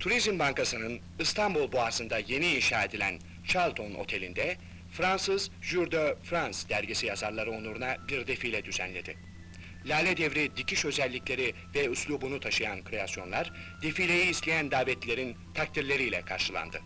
Turizm Bankası'nın İstanbul Boğazı'nda yeni inşa edilen Charlton Oteli'nde Fransız Jour de France dergisi yazarları onuruna bir defile düzenledi. Lale devri dikiş özellikleri ve üslubunu taşıyan kreasyonlar, defileyi isteyen davetlilerin takdirleriyle karşılandı.